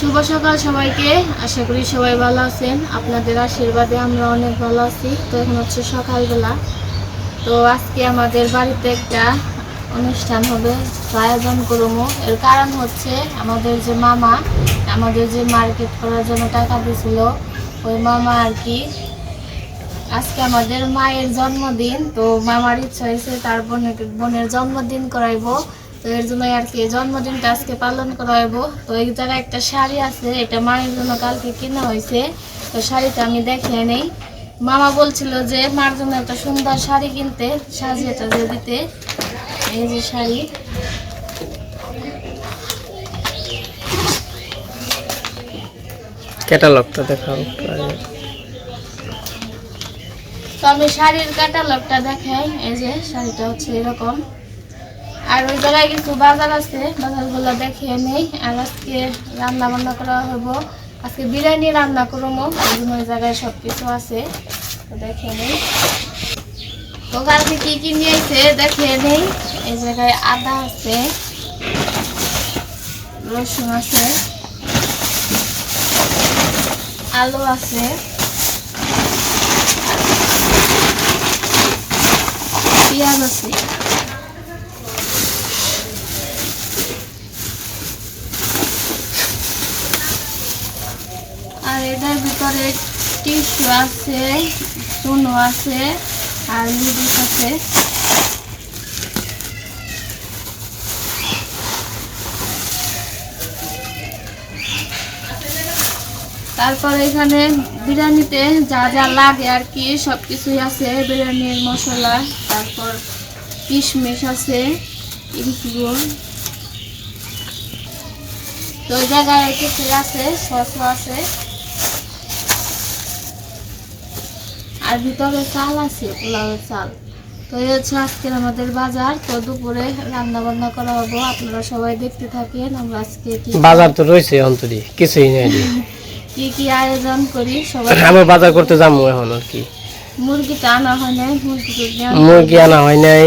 শুভ সকাল সবাইকে। আশা করি সবাই ভালো আছেন। আপনাদের আশীর্বাদে আমরা অনেক ভালো আছি। তো এখন হচ্ছে সকালবেলা। তো আজকে আমাদের বাড়িতে একটা অনুষ্ঠান হবে। আয়োজন করব। এর কারণ হচ্ছে আমাদের যে মামা, আমাদের যে মার্কেট করার জন্য টাকা দিয়েছিল ওই মামা আর কি আজকে আমাদের মায়ের জন্মদিন। তো মামার ইচ্ছা হয়েছে তার বোনের বোনের জন্মদিন করাইবো। তো এর জন্য আর কি জন্মদিনটা আজকে পালন করাইবো তো এই জায়গায় একটা শাড়ি আছে এটা মায়ের জন্য কালকে কেনা হয়েছে তো শাড়িটা আমি দেখে নেই। মামা বলছিল যে মার জন্য একটা সুন্দর শাড়ি কিনতে সাজিয়ে টাজিয়ে দিতে। এই যে শাড়ি। ক্যাটালগটা দেখাও। তো আমি শাড়ির ক্যাটালগটা দেখাই। এই যে শাড়িটা হচ্ছে এরকম। আর ওই জায়গায় কিছু বাজার আছে, বাজারগুলো দেখে নেই। আর আজকে রান্না বান্না করা হইব। আজকে বিরিয়ানি রান্না করব ওই জায়গায় সব কিছু আছে দেখে নেই। তো কালকে কি কি নিয়েছে দেখিয়ে নেই। এই জায়গায় আদা আছে, রসুন আছে, আলু আছে। পেঁয়াজ আছে। আর এটার ভিতরে টিস্যু আছে, চুনো আছে, আর লুডিস আছে। তারপর এখানে বিরিয়ানিতে যা যা লাগে আর কি সব কিছুই আছে, বিরিয়ানির মশলা, তারপর কিশমিশ আছে তো জায়গায় কিছু আছে সসও আছে। আর ভিতরে চাল আছে পোলাওয়ের চাল। তো এই হচ্ছে আজকের আমাদের বাজার। তো দুপুরে রান্না বান্না করা হব। আপনারা সবাই দেখতে থাকেন আমরা আজকে কি বাজার তো রয়েছে অন্তরি কিছুই নেই কি কি আয়োজন করি সবাই আমরা বাজার করতে যাব এখন আর কি। মুরগিটা আনা হয় নাই মুরগি আনা- মুরগি আনা হয় নাই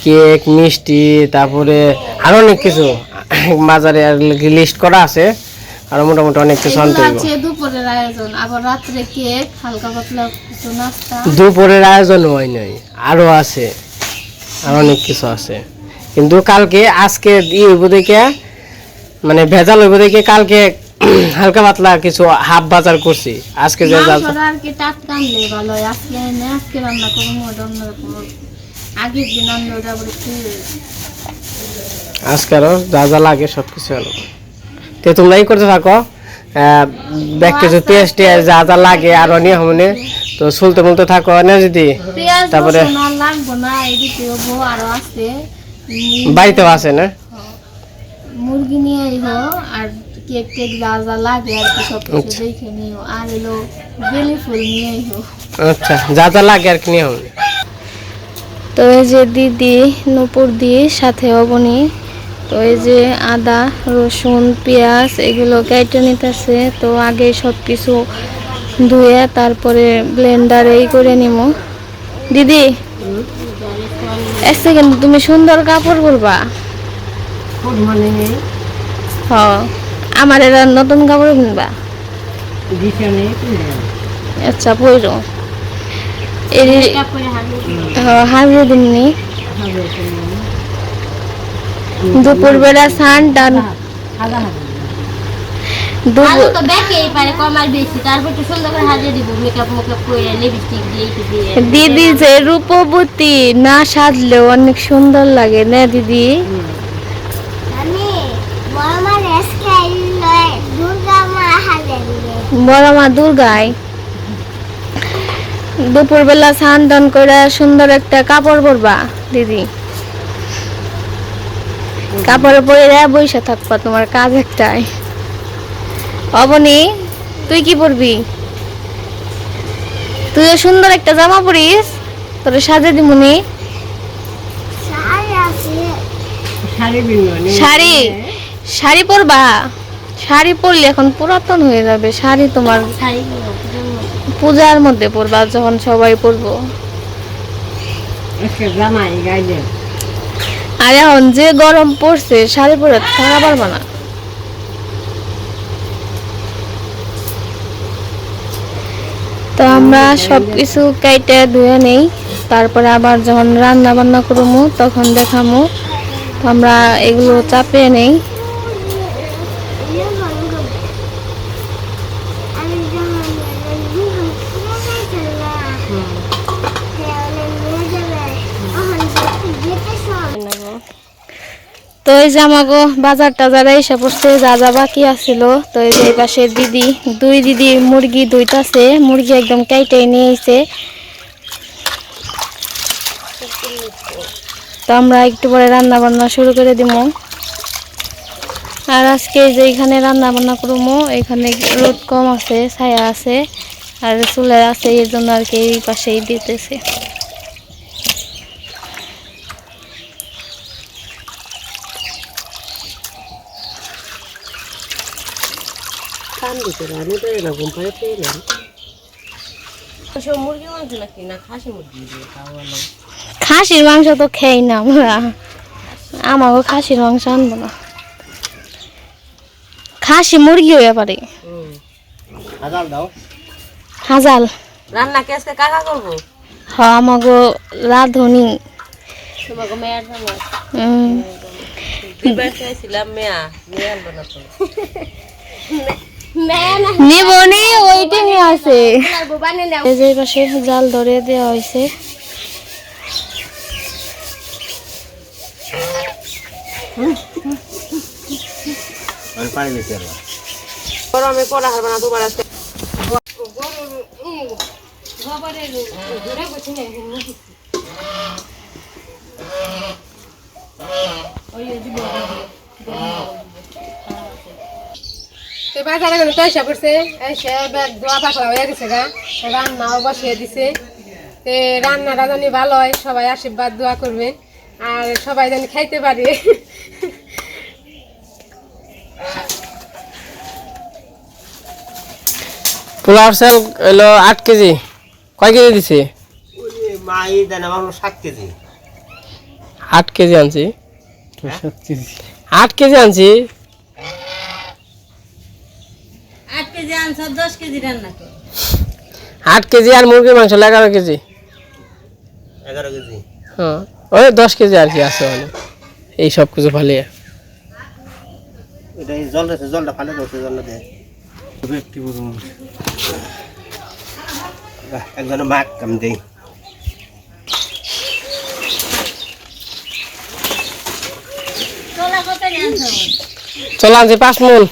কেক মিষ্টি তারপরে আরও অনেক কিছু। বাজারে লিস্ট করা আছে। আর মোটামুটি অনেক কিছু আনতে হইব। দুপুরের আয়োজন আবার রাত্রে কেক হালকা পাতলা কিছু নাস্তা? দুপুরের আয়োজন হয় নাই আরও আছে আর অনেক কিছু আছে। কিন্তু কালকে আজকে ই হইব দেখে মানে ভেজাল হইব দেখে কালকে হালকা পাতলা কিছু হাফ বাজার করছি আজকে যে যা আর কি টাটকা আনলে ভালো হয় আজকে এনে আজকে রান্না করব ওটা অন্যরকম আগের দিন আনলে ওটা আবার একটু আজকে আরও যা যা লাগে সব কিছু তো তোমরা এই করতে থাকো। ব্যাগ কিছু পেঁয়াজ টিয়াজ যা যা লাগে আরও নিয়ে হমনে তো চলতে বলতে থাকো না যদি? তারপরে- বাড়িতেও আছে না? মুরগি নিয়ে আইবো আর কেক টেক যা যা লাগে আর কি সব কিছু আচ্ছা। দেখে নিও। আর এলো বেলি ফুল নিয়ে আইবো। আচ্ছা যা যা লাগে আর কি নিয়ে তো এই যে দিদি নূপুর দি সাথে অবনি। তো এই যে আদা রসুন পেঁয়াজ এগুলো কেটে নিতেছে। তো আগে সব কিছু ধুয়ে তারপরে ব্লেন্ডারে এই করে নিব দিদি এক সেকেন্ড তুমি সুন্দর কাপড় পরবা? হ আমার এরা নতুন কাপড় কিনবা? আচ্ছা পইরো এই হাজিয়ে দিননি। দুপুরবেলা স্নান টান আলু দুপুর তো দেখেই পারে কম আর বেশি তারপর একটু সুন্দর করে হাজিয়ে দিব মেকআপ মেকআপ করে লিপস্টিক দিয়ে দিয়ে। দিদি যে রূপবতী না সাজলেও অনেক সুন্দর লাগে না দিদি? আমি দুর্গা মা বড় মা দুর্গায়। দুপুরবেলা স্নান টান করে সুন্দর একটা কাপড় পরবা দিদি। কাপড় পরে বসে থাকবা তোমার কাজ একটাই। অবনি তুই কি পরবি? তুইও সুন্দর একটা জামা পরিস তোর সাজে দিমুনি শাড়ি শাড়ি শাড়ি পরবা? শাড়ি পরলে এখন পুরাতন হয়ে যাবে শাড়ি তোমার পূজার মধ্যে পরবা যখন সবাই পরবো। আর এখন যে গরম পড়ছে, শাড়ি পরে থাকা পারব না। তো আমরা সব কিছু কেটে ধুয়ে নেই, তারপরে আবার যখন রান্না বান্না করব, তখন দেখামো। তো আমরা এগুলো চাপিয়ে নেই। তো এই যে আমাগো বাজার টাজার এসে পড়ছে, যা যা বাকি আছিল। তো এই যে এই পাশে দিদি, দুই দিদি মুরগি দুইটাছে, মুরগি একদম কাইটে নিয়ে এসে তো আমরা একটু পরে রান্না বান্না শুরু করে দিব। আর আজকে যে এখানে রান্না বান্না করব, এখানে রোদ কম আছে, ছায়া আছে, আর চুলের আছে এর জন্য আর কি এই পাশেই দিতেছে। পেয়ে মুরগি মাংস খাসি খাসির মাংস তো খেই না আমরা। আমাকে খাসির মাংস আনব না। খাসি মুরগি হয়ে পারে। হাজাল। রান্না কে কাকা করব হ আমাকে রাঁধুনি মেয়ার মেয়া নিবনি ওইটি নিয়ে আছে। এই যে পাশে জাল ধরে দেওয়া হয়েছে। গরমে করা হবে। না দুবার আছে। তো বাজারে গেলে তো এসে পড়ছে এসে ব্যাগ ধোয়া পাকলা হয়ে গেছে গা। রান্নাও বসিয়ে দিছে। তে রান্নাটা জানি ভালো হয় সবাই আশীর্বাদ দোয়া করবেন আর সবাই জানি খাইতে পারে। পোলাও চাল হলো আট কেজি। কয় কেজি দিছে? মাই দেন আমার সাত কেজি। আট কেজি আনছি। আট কেজি আনছি? আট কেজি আনছ দশ কেজি রান্না কর। আট কেজি আর মুরগির মাংস এগারো কেজি। এগারো কেজি। হ্যাঁ ওই দশ কেজি আর কি আছে মানে। এই সব কিছু ফালিয়ে। জলটা ফালে করছে জলটা একজনে মাক দেই। চলো আনছি পাঁচ মন এলো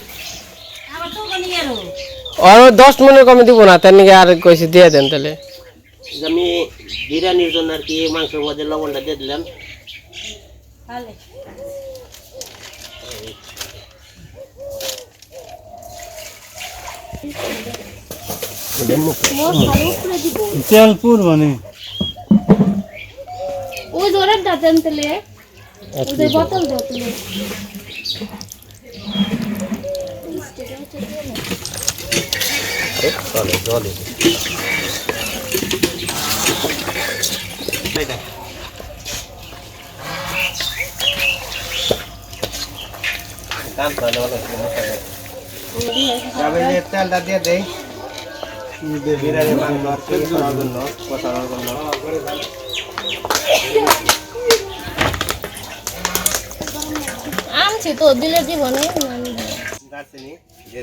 আর দশ মনের কমে দিব না তার নিকে আর কইছি দিয়ে দেন তাহলে। যে আমি বিরিয়ানির জন্য আর কি মাংসের মধ্যে লবণটা দিয়ে দিলাম। তেলপুর মানে। ওই ধরে দাঁতেন তেলে ওদের বোতল দাও তুমি চলে জলে। দেয়। দিয়ে বিরিয়ানি জন্য কষানোর জন্য। আনছি তো দিলে দিব না দারচিনি দিয়ে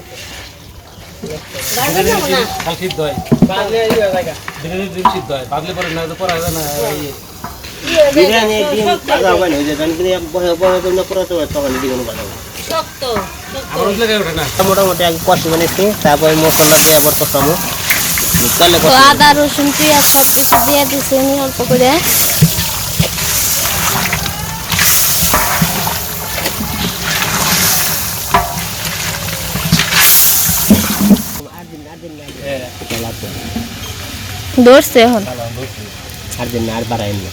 যাব কাল সিদ্ধ হয় দিন সিদ্ধ হয় বাদলে পরে না তো পরে হবে না বিরিয়ানি ডিম ভাজা হবে না ওই যে কারণ কি বহে বহে তো না তখন ডিম ভাজা হবে শক্ত শক্ত। আমার উঠলে ওঠে না? মোটামুটি আগে কষি বানিয়েছি তারপরে মশলা দিয়ে আবার কষাবো। আদা রসুন পেঁয়াজ সব কিছু দিয়ে আমি অল্প করে। ধরছে এখন। আর দিন আর বাড়াই না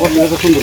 কষলে তো সুন্দর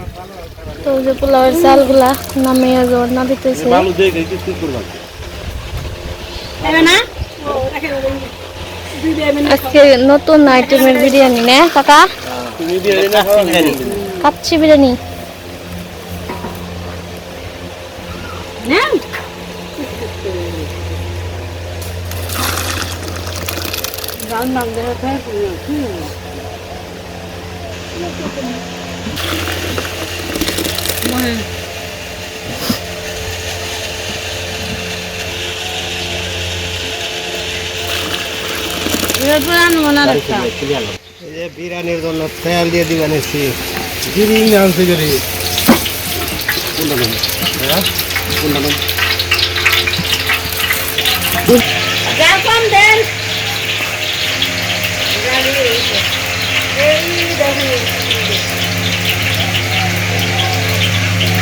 তো যে পোলাওয়ের চালগুলা নামিয়ে রান্না দিতেছে। বালু দিয়ে গেছে কি করবা? আজকে নতুন আইটেমের বিরিয়ানি না কাকা? তুমি বিরিয়ানি না বিরিয়ানি। কাচ্চি বিরিয়ানি। এই যে বিরিয়ানির জন্য তেল দিয়ে দিবেন এসি। বিরিয়ানি আনছে গরি। কোনটা নেব হ্যাঁ? কোনটা নেব কম দেন আমি আবার বড় খুলবো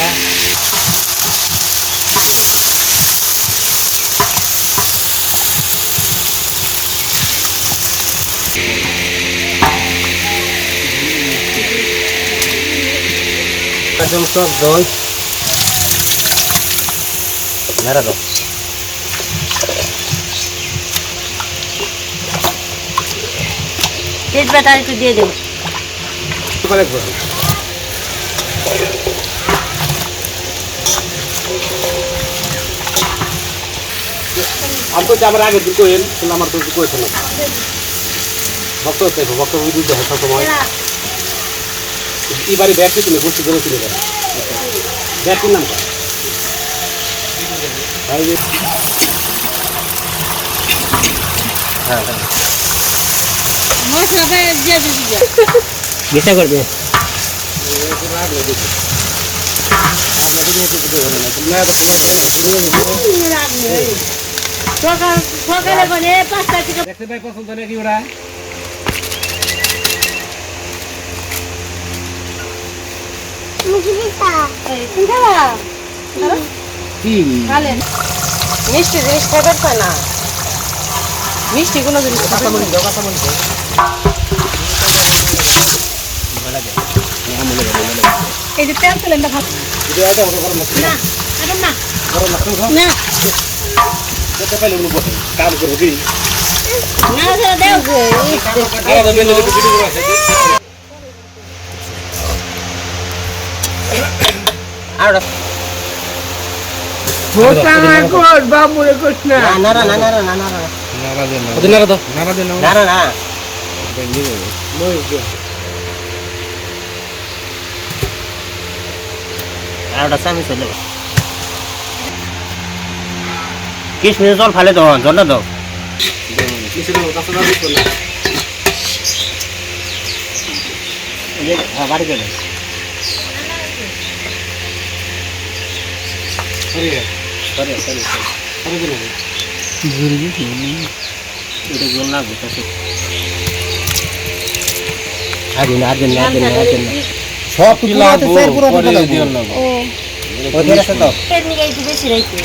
আরে উঠতে দে গরি এদিকে গল খালি না কাটি দিবে বিরিয়ানি কাট একদম সব জল মেরা দাও তেজপাতা একটু দিয়ে দেবো করে একবার আমি তো আমার আগে দিকে কোয়েন তাহলে আমার তো কোয়েছে না ভক্ত হচ্ছে ভক্ত বিদ্যুৎ দেখো সব সময় এই বাড়ি ব্যাগ তুমি বসে করে তুলে দেবে ব্যাগটির নাম কী? এই যে হ্যাঁ হ্যাঁ দিয়ে করবে সকাল সকালে মানে পাঁচটা থেকে দেখতে পাই পছন্দ নাকি ওরা? কি? মিষ্টি জিনিস খাবার পায় না। মিষ্টি কোনো জিনিস কাঁচামরিচ দাও কাঁচামরিচ দাও এই যে তেল তেলেন ভাত। না না। দেখতে পাইলে বসে কাম করব কি আলাদা আছে আর আমার কর না না না না না না না ওদের নাড়া দাও না না না আর ওটা চামিচ হইলে কিশমিশ জল ফালে দাও জলটা দাও। কিছু বাড়ি গেলে সরি এটা জল বুঝতেছি আর দিন আর দিন আর দিন আর দিন সব কি লাগবো পরে দিও না। ও। ওদের আছে তো পেট নিয়ে একটু বেশি রাখতে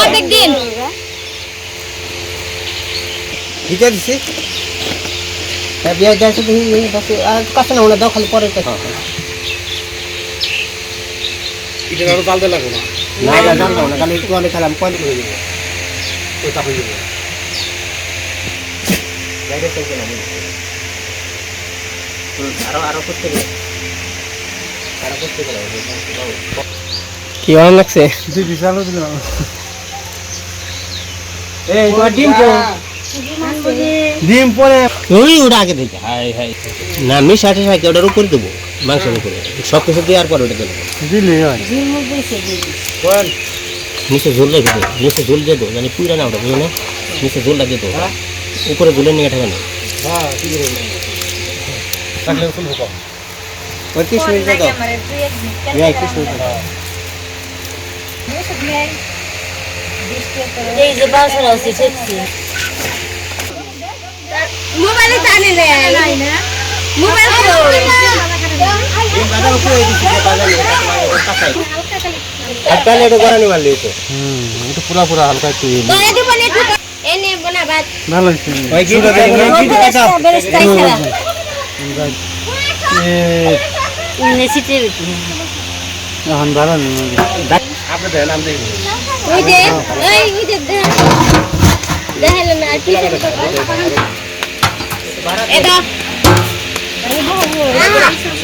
অর্ধেক দিন দিতে দিছি। বিয়ে যাচ্ছে দেখি বাসে আর কাছে না ওনা দাও খালি পরে কাছে। এটা আরও জাল লাগবে না। না না জানতাম না খালি একটু অনেক খেলাম পয়েন্ট করে দিবো ওই তাপে দিবে। বাইরে থেকে না আরও আরও করতে গেলে আরও করতে গেলে কি ভালো লাগছে? এই তোমার ডিম তো ডিম পরে ওই ওটা আগে থেকে হাই হাই না আমি ষাটে ষাটে ওটার উপরে দেবো মাংসের উপরে। সব কিছু দেওয়ার পর ওটা দেবো। নিচে ঝোল দে নিচে ঝোল দিয়ে দেবো জানি পুরা না ওটা বুঝো না? নিচে ঝোলটা দিয়ে দেবো। উপরে ঝোলের নিয়ে থাকে না হ্যাঁ ঠিক আছে থাকলে ফুল ভোকা ওই কিশমিশ দিয়ে দাও এই কিশমিশ দাও এই যে বাসা আছে সেটছি মোবাইলে টানে রে মোবাইল এই বাজার উপরে দিছি যে বাজার নিয়ে কাঁচাই আর তাহলে এটা গড়ানি মারলি তো এটা পুরা পুরা হালকা নে একটু এনে বনা ভাত। ওই কি কথা কি কথা? বেরেস্তা খারা নে সিটে আপনি দেন আমি দেখি ওই যে ওই ওই যে দেখাইলো না আর কি এটা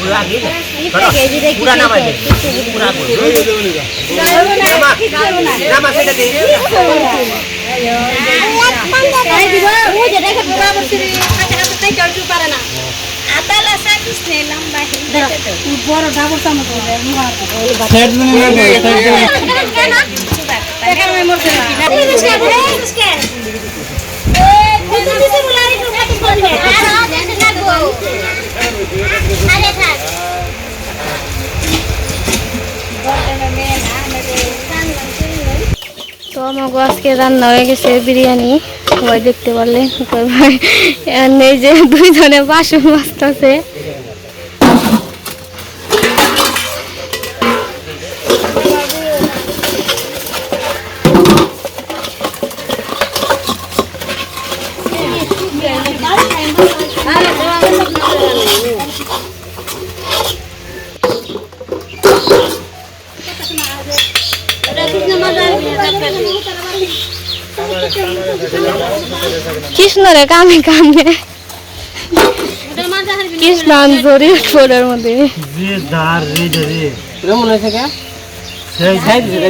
পুরা কি পুরা না ভাই পুরা নামা সেটা দে তো আমাকে আজকে রান্না হয়ে গেছে বিরিয়ানি। সবাই দেখতে পারলে এই যে দুইজনে বাসন মাজতেছে কৃষ্ণরে কামে কামে। কৃষ্ণ জড়িয়ে ফোরের মধ্যে। গোটা দিয়ে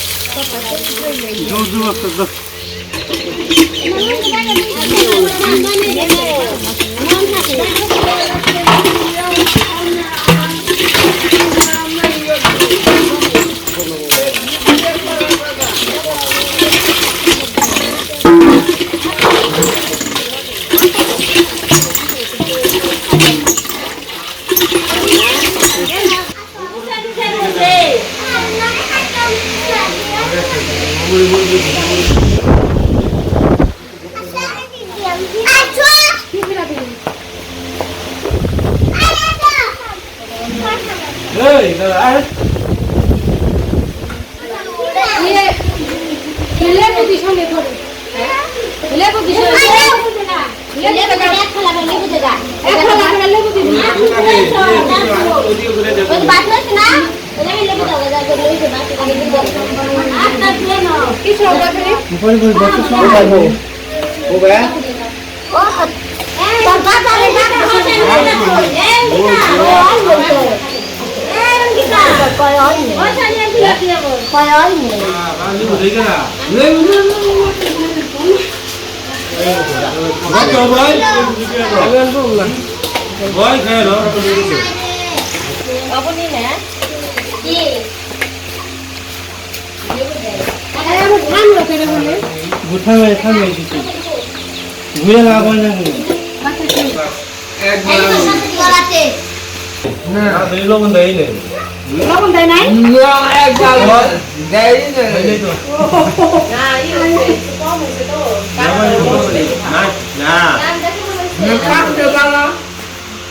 Dur dur kız dur. Ne उदी उगरे देखो बस बात मत ना लेकिन लेकिन होगा जाकर ले के बात करेंगे आप तक ले ना किस होगा करे ऊपर बोल बस सो बाबू हो गया ओ बाबा सारे बात होते हैं ओ कोई और नहीं और चलिए ठीक है वो कोई और नहीं हाँ बांधी हो गई ना ले ले भाई भाई भाई भाई भाई 어머니네. 예. 사람을 산으로 데려오네. 무탕을 산으로 주지. 우연하고는. 맞지. 네. 일로 본 내일은. 일로 본 내일은? 일로 내일은. 내일은. 야 이거 이거 뭐 이거. 나 나. 나 깜짝 놀라.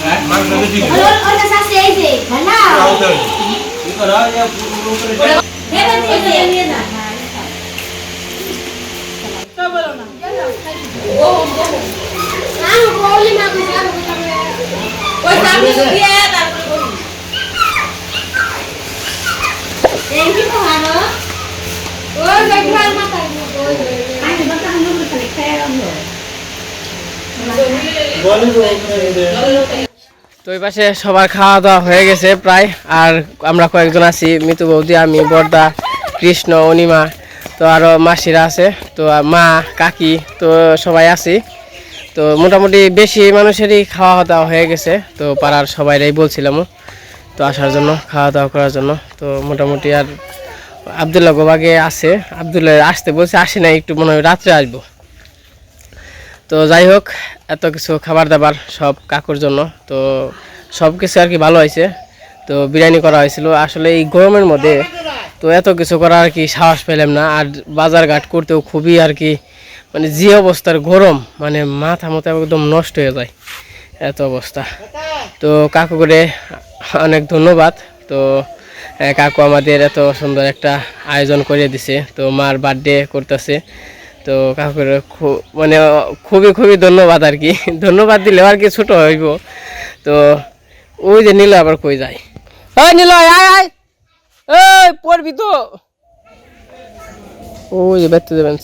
আসলে মাংস লবণ ঠিক হয়েছে মাংস ঠিক হয়েছে কি করা পুরো করে ওই দেখবার মাথা তো ওই পাশে সবার খাওয়া দাওয়া হয়ে গেছে প্রায়। আর আমরা কয়েকজন আছি, মিতু বৌদি, আমি, বর্দা, কৃষ্ণ, অনিমা, তো আরও মাসিরা আছে, তো মা, কাকি, তো সবাই আছি। তো মোটামুটি বেশি মানুষেরই খাওয়া দাওয়া হয়ে গেছে, তো পাড়ার সবাইরাই বলছিলাম তো আসার জন্য খাওয়া দাওয়া করার জন্য। তো মোটামুটি আর আবদুল্লাহ গোবাগে আছে, আবদুল্লাহ আসতে বলছে, আসে না একটু মনে হয় রাত্রে আসব। তো যাই হোক এত কিছু খাবার দাবার সব কাকুর জন্য। তো সব কিছু আর কি ভালো হয়েছে। তো বিরিয়ানি করা হয়েছিল। আসলে এই গরমের মধ্যে তো এত কিছু করার আর কি সাহস পেলাম না। আর বাজার ঘাট করতেও খুবই আর কি মানে যে অবস্থার গরম মানে মাথা মতো একদম নষ্ট হয়ে যায় এত অবস্থা। তো কাকু করে অনেক ধন্যবাদ। তো কাকু আমাদের এত সুন্দর একটা আয়োজন করে দিছে। তো মার বার্থডে করতেছে। তো কাকুর মানে খুবই খুবই ধন্যবাদ আর কি। ধন্যবাদ দিলেও আর কি ছোট হইব। তো ওই যে নীল আবার কই যায়? ওই নীল আয় আয়। পড়বি তো। ওই যে ব্যক্তি দেবেন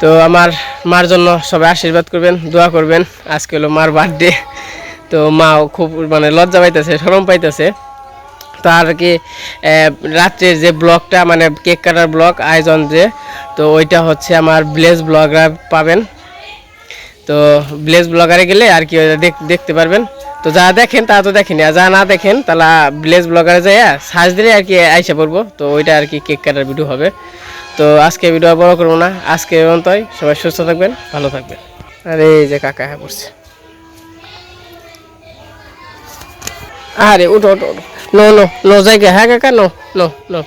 তো আমার মার জন্য সবাই আশীর্বাদ করবেন, দোয়া করবেন। আজকে হলো মার বার্থডে। তো মাও খুব মানে লজ্জা পাইতেছে, শরম পাইতেছে। তো আর কি রাত্রের যে ব্লগটা মানে কেক কাটার ব্লগ, আয়োজন যে তো ওইটা হচ্ছে আমার ব্লেজ ব্লগার পাবেন। তো ব্লেজ ব্লগারে গেলে আর কি দেখতে পারবেন। তো যা দেখেন তা তো দেখেনি। আর যা না দেখেন তাহলে ব্লেজ ব্লগারে যাই সার্চ দিলে আর কি আইসা পড়ব। তো ওইটা আর কি কেক কাটার ভিডিও হবে। তো আজকে ভিডিও বড় করব না। আজকে পর্যন্তই। সবাই সুস্থ থাকবেন, ভালো থাকবেন। আর এই যে কাকা হ্যাঁ পড়ছে। আরে উঠো উঠো। নো নো নো, জায়গা। হ্যাঁ কাকা, নো নো নো।